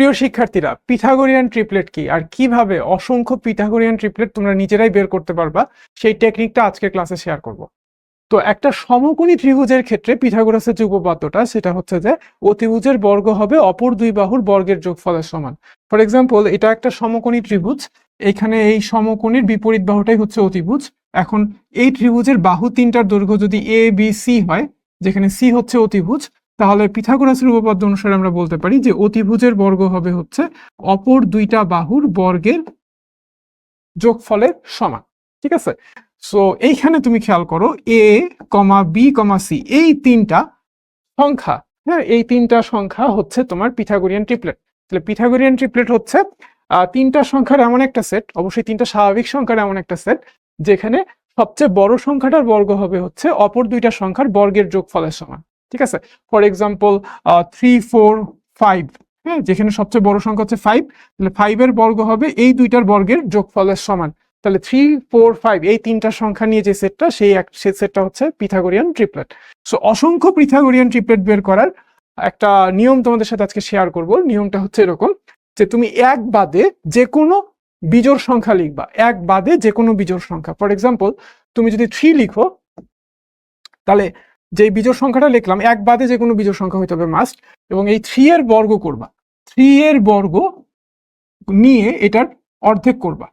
প্রিয় শিক্ষার্থীরা, Pythagorean triplet কি? আর কীভাবে অসংখ্য পিথাগোরিয়ান ট্রিপলেট তোমরা নিজেরাই বের করতে পারবা? সেই টেকনিকটা আজকের ক্লাসে শেয়ার করব। তো একটা সমকোণী ত্রিভুজের ক্ষেত্রে পিথাগোরাসের যে উপপাদ্যটা, সেটা হচ্ছে যে অতিভুজের বর্গ হবে অপর দুই বাহুর বর্গের যোগফলের সমান। ফর এক্সাম্পল এটা একটা সমকোণী ত্রিভুজ, এখানে এই সমকোণীর বিপরীত বাহুটাই হচ্ছে অতিভুজ। এখন এই ত্রিভুজের বাহু তিনটার দৈর্ঘ্য যদি এ বি সি হয়, যেখানে সি হচ্ছে অতিভুজ তাহলে পিথাগোরাসের উপপাদ্য অনুসারে আমরা বলতে পারি যে অতিভুজের বর্গ হবে হচ্ছে অপর দুইটা বাহুর বর্গের যোগফলের সমান, ঠিক আছে? সো এইখানে তুমি খেয়াল করো এ কমা বি কমা সি এই তিনটা সংখ্যা হ্যাঁ এই তিনটা সংখ্যা হচ্ছে তোমার পিথাগোরিয়ান ট্রিপলেট। তাহলে পিথাগোরিয়ান ট্রিপলেট হচ্ছে তিনটা সংখ্যার এমন একটা সেট, অবশ্যই তিনটা স্বাভাবিক সংখ্যার এমন একটা সেট, যেখানে সবচেয়ে বড় সংখ্যাটার বর্গ হবে হচ্ছে অপর দুইটা সংখ্যার বর্গের যোগফলের সমান। ঠিক আছে? For example three four five হ্যাঁ যেখানে সবচেয়ে বড় সংখ্যা হচ্ছে ফাইভ তাহলে ফাইভের বর্গ হবে এই দুইটার বর্গের যোগফলের সমান। তাহলে থ্রি ফোর ফাইভ এই তিনটা সংখ্যা নিয়ে যে সেটটা সেই এক, সেই সেটটা হচ্ছে পিথাগোরিয়ান ট্রিপলেট সো অসংখ্য পিথাগোরিয়ান ট্রিপলেট বের করার একটা নিয়ম তোমাদের সাথে আজকে শেয়ার করব। নিয়মটা হচ্ছে এরকম যে তুমি এক বাদে যে কোনো বিজোড় সংখ্যা লিখবা। এক বাদে যে কোনো বিজোড় সংখ্যা। ফর এক্সাম্পল তুমি যদি থ্রি লিখো, তাহলে যে বিজোড় সংখ্যাটা লিখলাম, এক বাদে যে কোনো বিজোড় সংখ্যা হইতে হবে মাস্ট এবং এই থ্রি এর বর্গ করবা। থ্রি এর বর্গ নিয়ে এটার অর্ধেক করবা।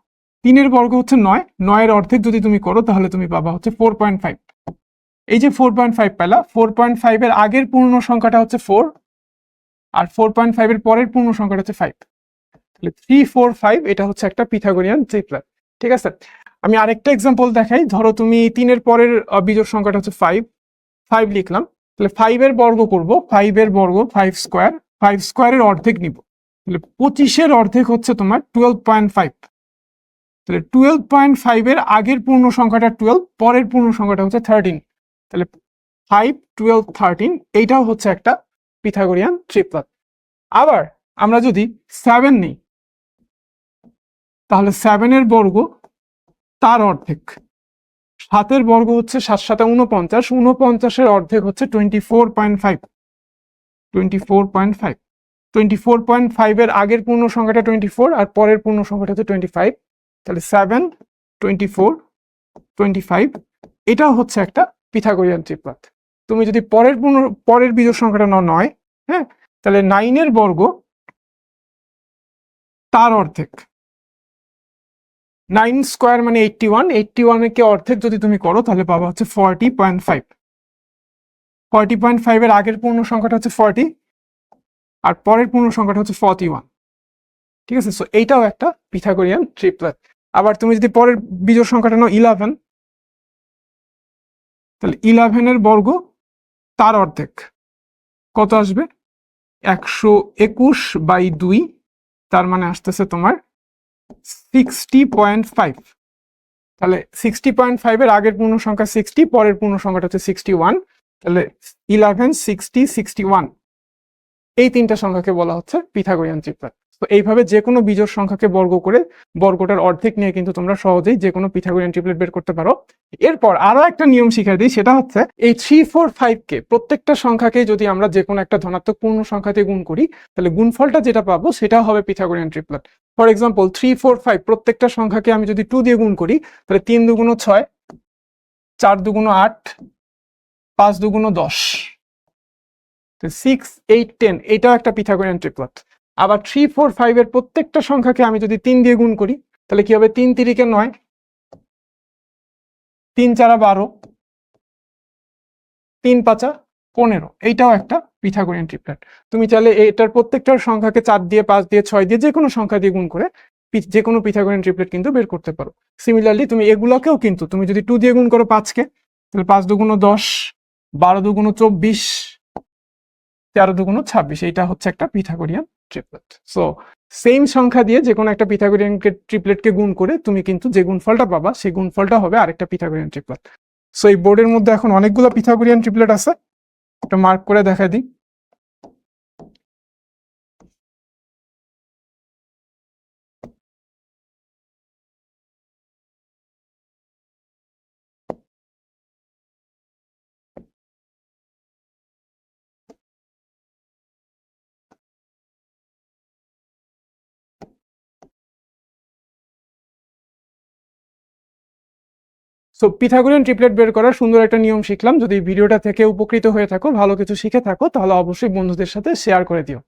তিনের বর্গ হচ্ছে নয় নয়ের অর্ধেক যদি তুমি করো, তাহলে তুমি পাবা হচ্ছে ফোর পয়েন্ট ফাইভ এই যে ফোর পয়েন্ট ফাইভ পেলা ফোর পয়েন্ট ফাইভের আগের পূর্ণ সংখ্যাটা হচ্ছে ফোর আর ফোর পয়েন্ট ফাইভের পরের পূর্ণ সংখ্যাটা হচ্ছে ফাইভ তাহলে থ্রি ফোর ফাইভ এটা হচ্ছে একটা পিথাগোরিয়ান ট্রিপলেট ঠিক আছে? আমি আরেকটা এক্সাম্পল দেখাই। ধরো তুমি তিনের পরের বিজোড় সংখ্যাটা হচ্ছে ফাইভ ফাইভ লিখলাম। তাহলে ফাইভের বর্গ করব ফাইভের বর্গ ফাইভ স্কোয়ার ফাইভ স্কোয়ারের অর্ধেক নিব। তাহলে পঁচিশের অর্ধেক হচ্ছে তোমার টুয়েলভ পয়েন্ট ফাইভ তাহলে টুয়েলভ পয়েন্ট ফাইভের আগের পূর্ণ সংখ্যাটা টুয়েলভ পরের পূর্ণ সংখ্যাটা হচ্ছে থার্টিন তাহলে ফাইভ টুয়েলভ থার্টিন এইটাও হচ্ছে একটা পিথাগোরিয়ান ট্রিপলেট আবার আমরা যদি সেভেন নিই, তাহলে সেভেনের বর্গ তার অর্ধেক। সাতের বর্গ হচ্ছে সাত সাথে উনপঞ্চাশ উনপঞ্চাশের অর্ধেক হচ্ছে twenty four point five. Twenty four point five. Twenty four point ফাইভের আগের পূর্ণ সংখ্যাটা টোয়েন্টি ফোর আর পরের পূর্ণ সংখ্যাটা হচ্ছে টোয়েন্টি ফাইভ। তাহলে seven, twenty four, twenty five এটাও হচ্ছে একটা পিথাগোরিয়ান ট্রিপলেট তুমি যদি পরের পূর্ণ, পরের বিজোড় সংখ্যাটা নয় হ্যাঁ তাহলে নাইনের বর্গ তার অর্ধেক। নাইন স্কোয়ার মানে এইটটি ওয়ান এইটটি ওয়ানকে অর্ধেক যদি তুমি করো, তাহলে পাবা হচ্ছে forty point five forty point ফাইভের আগের পূর্ণ সংখ্যাটা হচ্ছে ফর্টি আর পরের পূর্ণ সংখ্যাটা হচ্ছে ফর্টি ওয়ান ঠিক আছে? সো এইটাও একটা পিথাগোরিয়ান ট্রিপলেট আবার তুমি যদি পরের বিজোড় সংখ্যাটা নাও ইলেভেন তাহলে ইলেভেনের বর্গ তার অর্ধেক। কত আসবে? একশো একুশ বাই দুই, তার মানে আসতেছে তোমার সিক্সটি পয়েন্ট ফাইভ তাহলে সিক্সটি পয়েন্ট আগের পূর্ণ সংখ্যা সিক্সটি পরের পূর্ণ সংখ্যাটা হচ্ছে সিক্সটি ওয়ান তাহলে ইলেভেন সিক্সটি সিক্সটি ওয়ান এই তিনটা সংখ্যাকে বলা হচ্ছে পিথাগোরিয়ান ট্রিপলেট তো এইভাবে যে কোনো বিজোড় সংখ্যাকে বর্গ করে বর্গটার অর্ধেক নিয়ে কিন্তু তোমরা সহজেই যে কোনো পিথাগোরিয়ান ট্রিপলেট বের করতে পারো। এরপর আরও একটা নিয়ম শিখিয়ে দিই, সেটা হচ্ছে এই থ্রি ফোর ফাইভ কে প্রত্যেকটা সংখ্যাকে যদি আমরা যে কোনো একটা ধনাত্মক পূর্ণ সংখ্যাতে গুণ করি, তাহলে গুণফলটা যেটা পাবো সেটা হবে Pythagorean triplet for example three four five প্রত্যেকটা সংখ্যাকে আমি যদি টু দিয়ে গুণ করি, তাহলে তিন দুগুণ ছয়, চার দুগুণ আট, পাঁচ দুগুণ দশ। সিক্স এইট টেন এটাও একটা পিথাগোরিয়ান ট্রিপলেট আবার থ্রি ফোর ফাইভের প্রত্যেকটা সংখ্যাকে আমি যদি তিন দিয়ে গুণ করি, তাহলে কি হবে? তিন তিরিকে নয়, তিন চারা বারো, তিন পাঁচা পনেরো। এইটাও একটা পিথাগোরিয়ান ট্রিপলেট তুমি চাইলে এটার প্রত্যেকটার সংখ্যাকে চার দিয়ে, পাঁচ দিয়ে, ছয় দিয়ে যে কোনো সংখ্যা দিয়ে গুণ করে যে কোনো পিথাগোরিয়ান ট্রিপলেট কিন্তু বের করতে পারো। সিমিলারলি তুমি এগুলোকেও কিন্তু, তুমি যদি টু দিয়ে গুণ করো পাঁচকে, তাহলে পাঁচ দুগুণ দশ, বারো দুগুণ চব্বিশ তেরো দুগুণ ছাব্বিশ, এইটা হচ্ছে একটা পিথাগোরিয়ান ট্রিপলেট। সো সেম সংখ্যা দিয়ে যে কোনো একটা পিথাগোরিয়ানকে ট্রিপলেটকে গুণ করে তুমি কিন্তু যে গুণফলটা পাবা, সেই গুণফলটা হবে আরেকটা পিথাগোরিয়ান ট্রিপলেট। সো এই বোর্ডের মধ্যে এখন অনেকগুলো পিথাগোরিয়ান ট্রিপলেট আছে। একটা মার্ক করে দেখা দিই। সো পিথাগোরিয়ান ট্রিপলেট বের করার সুন্দর একটা নিয়ম শিখলাম। যদি ভিডিওটা থেকে উপকৃত হয়ে থাকো, ভালো কিছু শিখে থাকো, তাহলে অবশ্যই বন্ধুদের সাথে শেয়ার করে দিও।